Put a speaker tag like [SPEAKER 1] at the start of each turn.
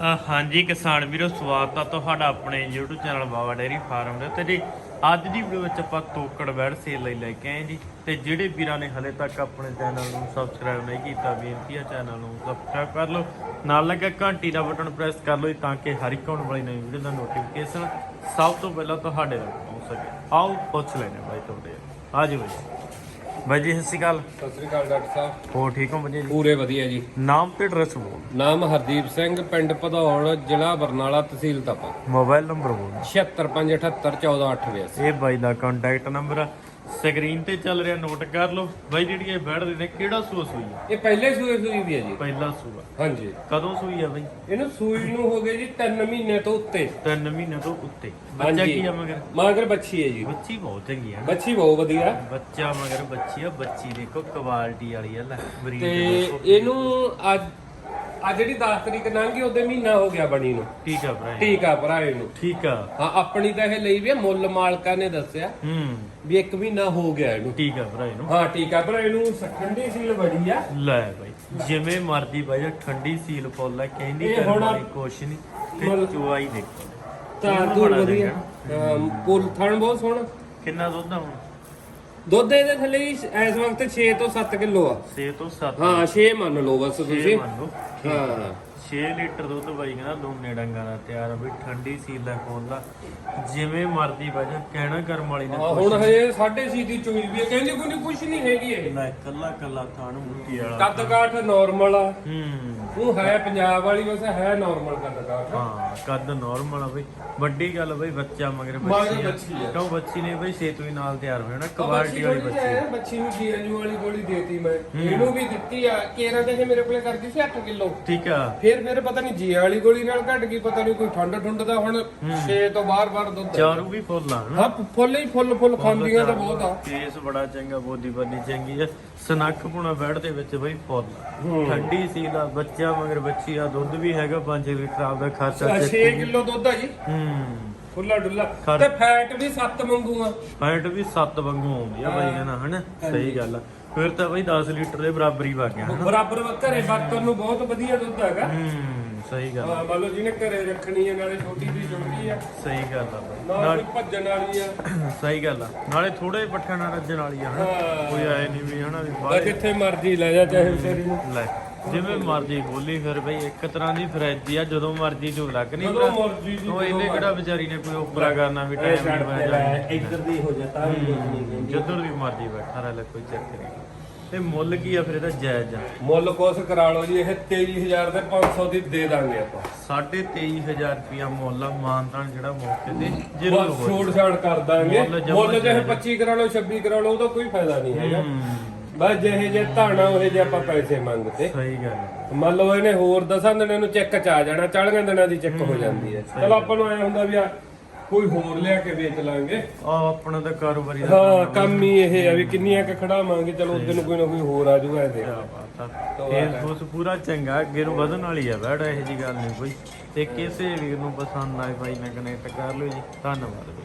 [SPEAKER 1] ਹਾਂਜੀ ਕਿਸਾਨ ਵੀਰੋ, ਸਵਾਗਤ ਆ ਤੁਹਾਡਾ ਆਪਣੇ YouTube channel Baba dairy farm ਦੇ ਉੱਤੇ ਜੀ। ਅੱਜ ਦੀ ਵੀਡੀਓ ਵਿੱਚ ਆਪਾਂ ਤੋਕੜ ਵੈੜ ਸੇਲ ਲਈ ਲੈ ਕੇ ਆਏ ਜੀ। ਤੇ ਜਿਹੜੇ ਵੀਰਾਂ ਨੇ ਹਲੇ ਤੱਕ ਆਪਣੇ ਚੈਨਲ ਨੂੰ ਸਬਸਕ੍ਰਾਈਬ ਨਹੀਂ ਕੀਤਾ, ਬੇਨਤੀ ਆ ਚੈਨਲ ਨੂੰ ਸਬਸਕ੍ਰਾਈਬ ਕਰ ਲਓ। ਨਾਲ ਲੱਗਾ ਘੰਟੀ ਦਾ ਬਟਨ ਪ੍ਰੈਸ ਕਰ ਲਓ ਜੀ, ਤਾਂ ਕਿ ਹਰ ਇੱਕ ਆਉਣ ਵਾਲੀ ਨਵੀਂ ਵੀਡੀਓ ਦਾ ਨੋਟੀਫਿਕੇਸ਼ਨ ਸਭ ਤੋਂ ਪਹਿਲਾਂ ਤੁਹਾਡੇ ਤੱਕ ਪਹੁੰਚ ਸਕੇ। ਆਓ ਪੁੱਛ ਲੈਣੇ ਬਾਈ ਤੁਹਾਡੇ। ਆ ਜੀ ਬਾਈ। ਬਾਈ ਜੀ ਸਤਿ ਸ਼੍ਰੀ ਅਕਾਲ।
[SPEAKER 2] ਸਤਿ ਸ੍ਰੀ ਅਕਾਲ ਡਾਕਟਰ ਸਾਹਿਬ।
[SPEAKER 1] ਹੋ ਠੀਕ ਹੋ ਵਧੀਆ ਜੀ?
[SPEAKER 2] ਪੂਰੇ ਵਧੀਆ ਜੀ।
[SPEAKER 1] ਨਾਮ ਤੇ ਐਡਰੈਸ ਬੋਲ।
[SPEAKER 2] ਨਾਮ ਹਰਦੀਪ ਸਿੰਘ ਪਿੰਡ ਭਦੌੜ ਜ਼ਿਲ੍ਹਾ ਬਰਨਾਲਾ ਤਹਿਸੀਲ ਤਪਾ।
[SPEAKER 1] ਮੋਬਾਈਲ ਨੰਬਰ ਬੋਲ।
[SPEAKER 2] 7558141882
[SPEAKER 1] ਇਹ ਬਾਈ ਦਾ ਕੰਟੈਕਟ ਨੰਬਰ ਆ। ਸਕਰੀਨ ਤੇ ਚੱਲ ਰਿਹਾ ਨੋਟ ਕਰ ਲਓ। ਬਾਈ ਜਿਹੜੀ ਇਹ ਬੈਠਦੇ ਨੇ ਕਿਹੜਾ ਸੂਆ ਸੂਈ ਆ?
[SPEAKER 2] ਇਹ ਪਹਿਲੇ ਸੂਏ ਸੂਈ ਵੀ ਹੈ ਜੀ।
[SPEAKER 1] ਪਹਿਲਾ ਸੂਆ।
[SPEAKER 2] ਹਾਂਜੀ।
[SPEAKER 1] ਕਦੋਂ ਸੂਈ ਆ ਬਾਈ?
[SPEAKER 2] ਇਹਨੂੰ ਸੂਈ ਨੂੰ ਹੋ ਗਏ ਜੀ 3 ਮਹੀਨੇ ਤੋਂ ਉੱਤੇ।
[SPEAKER 1] 3 ਮਹੀਨੇ ਤੋਂ ਉੱਤੇ। ਬੱਚਾ
[SPEAKER 2] ਹਾਂਜੀ।
[SPEAKER 1] ਕੀ ਆ ਮਗਰ?
[SPEAKER 2] ਮਗਰ ਬੱਚੀ ਹੈ ਜੀ।
[SPEAKER 1] ਬੱਚੀ ਬਹੁਤ ਚੰਗੀ ਆ ਨਾ।
[SPEAKER 2] ਬੱਚੀ ਬਹੁਤ ਵਧੀਆ।
[SPEAKER 1] ਬੱਚਾ ਮਗਰ ਬੱਚੀ ਆ। ਬੱਚੀ ਦੇਖੋ ਕੁਆਲਿਟੀ ਵਾਲੀ ਆ ਲੈ ਬਰੀਡ
[SPEAKER 2] ਤੇ
[SPEAKER 1] ਦੇਖੋ।
[SPEAKER 2] ਇਹਨੂੰ ਅੱਜ ਆ ਜਿਹੜੀ 10 ਤਰੀਕ ਲੰਘੀ ਉਹਦੇ ਮਹੀਨਾ ਹੋ ਗਿਆ ਬਣੀ ਨੂੰ।
[SPEAKER 1] ਠੀਕ ਆ ਭਰਾ
[SPEAKER 2] ਠੀਕ ਆ ਭਰਾ ਇਹਨੂੰ
[SPEAKER 1] ਠੀਕ ਆ।
[SPEAKER 2] ਹਾਂ ਆਪਣੀ ਤਾਂ ਇਹ ਲਈ ਵੀ ਆ, ਮੁੱਲ ਮਾਲਕਾਂ ਨੇ ਦੱਸਿਆ
[SPEAKER 1] ਹੂੰ।
[SPEAKER 2] ਵੀ 1 ਮਹੀਨਾ ਹੋ ਗਿਆ ਇਹਨੂੰ।
[SPEAKER 1] ਠੀਕ ਆ ਭਰਾ ਇਹਨੂੰ
[SPEAKER 2] ਹਾਂ ਠੀਕ ਆ ਭਰਾ ਇਹਨੂੰ ਠੰਡੀ ਸੀਲ ਬੜੀ ਆ।
[SPEAKER 1] ਲੈ ਬਾਈ ਜਿਵੇਂ ਮਰਦੀ ਬਾਈ ਜੀ, ਠੰਡੀ ਸੀਲ ਫੁੱਲ ਆ ਕਹਿੰਦੀ
[SPEAKER 2] ਇਹ
[SPEAKER 1] ਕਰਨ
[SPEAKER 2] ਹੁਣ-
[SPEAKER 1] ਵਾਲੀ ਕੁਛ ਨਹੀਂ ਤੇ
[SPEAKER 2] ਮਤਲਬ-
[SPEAKER 1] ਚੁਆਈ ਦੇਖੋ।
[SPEAKER 2] ਤਾਂ
[SPEAKER 1] ਇਹਨੂੰ
[SPEAKER 2] ਤੂੰ
[SPEAKER 1] ਬੜਾ
[SPEAKER 2] ਵਧੀਆ। ਹਾਂ, ਪੁੱਲ ਥਣ ਬਹੁਤ ਸੋਹਣਾ।
[SPEAKER 1] ਕਿੰਨਾ ਦੁੱਧ ਆ ਹੁਣ?
[SPEAKER 2] ਦੁੱਧ ਇਹਦੇ ਥੱਲੇ ਇਸ ਵਕਤ 6 ਤੋਂ 7 ਕਿਲੋ ਆ।
[SPEAKER 1] 6 ਤੋਂ 7
[SPEAKER 2] ਹਾਂ 6 ਮੰਨ ਲਓ ਬਸ ਤੁਸੀਂ।
[SPEAKER 1] ਮੰਨ ਲਓ।
[SPEAKER 2] ਹਾਂ।
[SPEAKER 1] 6 ਲੀਟਰ ਦੁੱਧ ਬਾਈ ਕਹਿੰਦਾ ਦੋਨੇ ਡੰਗਾਂ ਦਾ ਤਿਆਰ ਆ ਵੀ ਠੰਡੀ ਸੀਲ ਦਾ ਖੋਲਦਾ ਜਿਵੇਂ ਮਰਦੀ ਬਾਜਾ ਕਹਿਣਾ ਕਰਮ ਵਾਲੀ ਨੇ
[SPEAKER 2] ਹੁਣ ਹਜੇ 6.5 ਦੀ ਚੋਈ ਵੀ ਹੈ ਕਹਿੰਦੀ ਕੋਈ ਕੁਛ ਨਹੀਂ ਹੈਗੀ ਇਹ।
[SPEAKER 1] ਲੈ ਕੱਲਾ ਕੱਲਾ ਥਾਣ ਮੁੱਕੀ ਵਾਲਾ
[SPEAKER 2] ਕੱਦ ਕਾਠ ਨਾਰਮਲ ਆ।
[SPEAKER 1] ਹੂੰ।
[SPEAKER 2] ਉਹ ਹੈ ਪੰਜਾਬ ਵਾਲੀ ਵੈਸੇ ਹੈ ਨਾਰਮਲ ਕੱਦ ਕਾਠ
[SPEAKER 1] ਹਾਂ ਕੱਦ ਨਾਰਮਲ ਆ ਬਈ। ਵੱਡੀ ਗੱਲ ਬਈ ਬੱਚਾ ਮਗਰ
[SPEAKER 2] ਮਗਰ
[SPEAKER 1] ਬੱਚੀ ਆ।
[SPEAKER 2] ਬੱਚੀ ਆ।
[SPEAKER 1] ਕਿਉਂ ਬੱਚੀ ਨੇ ਬਈ? ਹੀ ਨਾਲ ਤਿਆਰ ਹੋ ਜਾਣਾ ਕੁਆਲਿਟੀ ਵਾਲੀ ਬੱਚੀ ਆ।
[SPEAKER 2] ਬੱਚੀ ਨੂੰ ਜੀਐਨਯੂ ਵਾਲੀ ਗੋਲੀ ਦੇਤੀ ਮੈਂ। ਇਹਨੂੰ ਵੀ ਦਿੱਤੀ ਆ ਕੇਰਾਂ ਇਹ ਮੇਰੇ ਕੋਲੇ ਕਰਦੀ ਸੀ 8 ਕਿਲੋ।
[SPEAKER 1] ਠੀਕ ਆ।
[SPEAKER 2] ਫਿਰ ਫਿਰ ਪਤਾ ਨਹੀਂ ਜੀ ਵਾਲੀ ਗੋਲੀ ਨਾਲ ਘਟ ਗਈ ਪਤਾ ਨਹੀਂ ਕੋਈ ਠੰਡ ਠੰਡ ਦਾ ਹੁਣ 6 ਤੋਂ ਬਾਰ-ਬਾਰ ਦੁੱਧ ਆ।
[SPEAKER 1] ਚਾਰੂ ਵੀ ਫੁੱਲ ਆ
[SPEAKER 2] ਹਾਂ ਫੁੱਲ ਹੀ ਫੁੱਲ ਫੁੱਲ ਖਾਂਦੀਆਂ ਤਾਂ ਬਹੁਤ ਆ।
[SPEAKER 1] ਕੇਸ ਬੜਾ ਚੰਗਾ ਬੋਦੀ ਬੰਨੀ ਚੰਗੀ ਆ। ਸਨੱਖ ਪੁਣਾ ਬੈੜ ਦੇ ਵਿੱਚ ਬਈ ਫੁੱਲ ਠੰਡੀ ਸੀ ਦਾ ਬੱਚਾ ਮਗਰ ਬੱਚੀ ਆ ਦੁੱਧ ਵੀ ਹੈਗਾ 5 ਲੀਟਰ ਆਪਦਾ ਖਰਚਾ
[SPEAKER 2] 6 ਕਿਲੋ ਦੁੱਧ ਆ ਜੀ?
[SPEAKER 1] ਹੂੰ।
[SPEAKER 2] ਖੁੱਲਾ ਡੁੱਲਾ। ਤੇ ਫੈਟ ਵੀ 7 ਮੰਗੂ ਆ।
[SPEAKER 1] ਫੈਟ ਵੀ 7 ਵਾਂਗੂ ਆਉਂਦੀ ਆ ਬਾਈ ਹਨਾ? ਸਹੀ ਗੱਲ ਆ। ਫਿਰ ਤਾਂ ਬਈ 10 ਲੀਟਰ ਦੇ ਬਰਾਬਰ ਹੀ ਵਗ ਗਿਆ
[SPEAKER 2] ਬਰਾਬਰ ਵਾ- ਘਰੇ ਵਰਤਨ ਨੂੰ ਬਹੁਤ ਵਧੀਆ ਦੁੱਧ ਹੈਗਾ।
[SPEAKER 1] ਹੂੰ ਸਹੀ ਗੱਲ ਆ,
[SPEAKER 2] ਹਾਂ ਮੰਨ ਲਓ ਜਿਹਨੇ ਘਰੇ ਰੱਖਣੀ ਹੈ ਨਾਲੇ ਛੋਟੀ ਦੀ ਛੋਟੀ ਆ।
[SPEAKER 1] ਸਹੀ ਗੱਲ ਆ ਬਾਈ।
[SPEAKER 2] ਨਾਲ ਭੱਜਣ ਵਾਲੀ ਆ।
[SPEAKER 1] ਸਹੀ ਗੱਲ ਆ। ਨਾਲੇ ਥੋੜੇ ਪੱਠਿਆਂ ਨਾਲ ਰੱਜਣ ਵਾਲੀ ਆ ਹਨਾ।
[SPEAKER 2] ਹਾਂ।
[SPEAKER 1] ਕੋਈ ਆਏ ਨਹੀਂ ਵੀ ਹਨਾ ਵੀ ਬਾਹਰ
[SPEAKER 2] ਜਿੱਥੇ ਮਰਜ਼ੀ ਲੈ ਜਾ ਚਾਹੇ ਵਿਚਾਰੀ ਨੂੰ
[SPEAKER 1] ਲੈ। ਜਿਵੇਂ ਮਰਜ਼ੀ ਖੋਲੀ ਫਿਰ ਬਈ ਇੱਕ ਤਰ੍ਹਾਂ ਦੀ ਫਰੈਜੀ ਆ ਜਦੋਂ ਮਰਜ਼ੀ ਜੋ ਲੱਗ ਨਹੀਂ
[SPEAKER 2] ਜਦੋਂ ਮਰਜ਼ੀ ਜੀ,
[SPEAKER 1] ਉਹ ਇਹਨੇ ਕਿਹੜਾ ਵਿਚਾਰੀ ਨੇ ਕੋਈ ਉਪਰਾ ਕਰਨਾ ਵੀ ਟਾਈਮ ਨਹੀਂ ਬੈ ਜਾਣਾ।
[SPEAKER 2] ਇੱਧਰ ਦੀ ਹੋ ਜਾ ਤਾਂ ਵੀ
[SPEAKER 1] ਜਦੋਂ ਵੀ ਮਰਜ਼ੀ ਬੈਠਾ ਰਹਿ ਲੈ ਕੋਈ ਚੱਕਰ ਨਹੀਂ। ਤੇ ਮੁੱਲ ਕੀ ਆ ਫਿਰ ਇਹਦਾ ਜਾਇਜ਼ ਆ?
[SPEAKER 2] ਮੁੱਲ ਕੋਸ ਕਰਾ ਲਓ ਜੀ ਇਹ 23000 ਦੇ 500 ਦੀ ਦੇ ਦਾਂਗੇ ਆਪਾਂ।
[SPEAKER 1] 23500 ਰੁਪਿਆ ਮੁੱਲ ਆ ਮਾਨਤਾਨ ਜਿਹੜਾ ਮੌਕੇ ਤੇ ਜ਼ਰੂਰ
[SPEAKER 2] ਬਸ
[SPEAKER 1] ਹੋ
[SPEAKER 2] ਛੋੜ ਛਾੜ ਕਰ ਦਾਂਗੇ।
[SPEAKER 1] ਮੁੱਲ ਜਮਾਂ
[SPEAKER 2] ਮੁੱਲ ਜੇ
[SPEAKER 1] ਜਾਇਜ਼।
[SPEAKER 2] 25 ਕਰਾ ਲਓ 26 ਕਰਾ ਲਓ ਉਹਦਾ ਕੋਈ ਫਾਇਦਾ ਨਹੀਂ ਹੈਗਾ।
[SPEAKER 1] ਹੂੰ,
[SPEAKER 2] ਬਸ ਜਿਹੇ ਜੇ ਧਾਣਾ ਉਹ ਜੇ ਆਪਾਂ ਪੈਸੇ ਮੰਗਤੇ।
[SPEAKER 1] ਸਹੀ ਗੱਲ।
[SPEAKER 2] ਮੰਨ ਲਓ ਇਹਨੇ ਹੋਰ ਦਸਾਂ ਦਿਨਾਂ ਨੂੰ ਚੈੱਕ ਚ ਆ ਜਾਣਾ 40 ਦਿਨਾਂ ਦੀ ਚੈੱਕ ਹੋ ਜਾਂਦੀ ਹੈ। ਚਲੋ ਆਪਾਂ ਨੂੰ ਐ ਹੁੰਦਾ ਵੀ ਆ ਕੋਈ ਹੋਰ ਲਿਆ ਕੇ ਵੇਚ ਲਾਂਗੇ।
[SPEAKER 1] ਆ ਆਪਣਾ ਤਾਂ ਕਾਰੋਬਾਰੀ ਦਾ
[SPEAKER 2] ਹਾਂ ਕੰਮ ਹੀ ਇਹ ਆ ਵੀ ਕਿੰਨੀਆਂ ਕ ਖੜਾਵਾਂਗੇ ਚਲੋ ਉਸ ਦਿਨ ਕੋਈ ਨਾ ਕੋਈ ਹੋਰ ਆ ਜਾਊਗਾ ਇਹ
[SPEAKER 1] ਆ। ਫੇਸ ਫੂਸ ਪੂਰਾ ਚੰਗਾ ਅੱਗੇ ਨੂੰ ਵਧਣ ਵਾਲੀ ਆ ਬੈੜ ਇਹੋ ਜੀ ਗੱਲ ਨਹੀਂ ਕੋਈ। ਤੇ ਕਿਸੇ ਵੀਰ ਨੂੰ ਪਸੰਦ ਆਏ ਬਾਈ ਨਾਲ ਕਨੈਕਟ ਕਰ ਲਿਓ ਜੀ। ਧੰਨਵਾਦ। ਬਈ